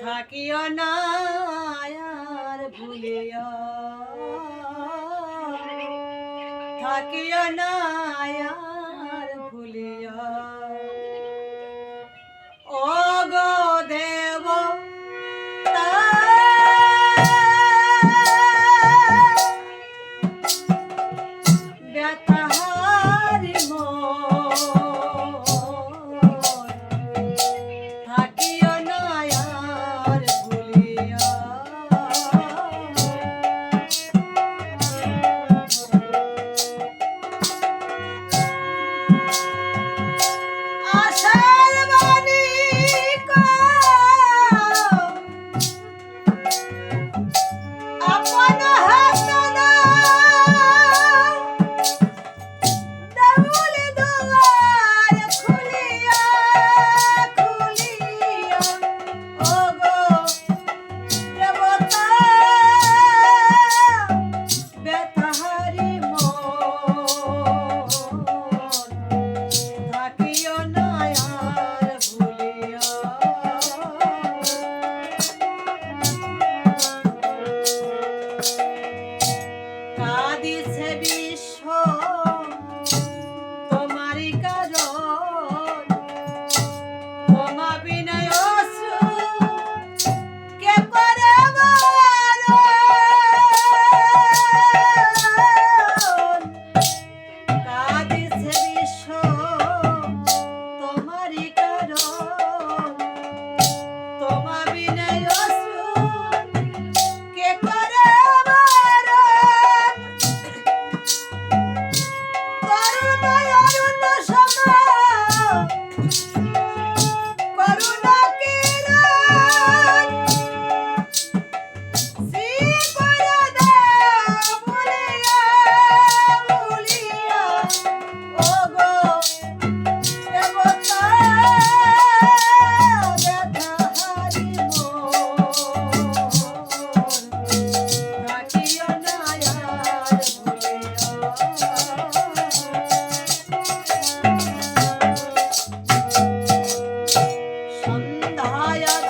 থাকিও নায়ার আর ভুলিও। থাকিও নায়ার আর ভুলিও। ನಾರಾಯಣ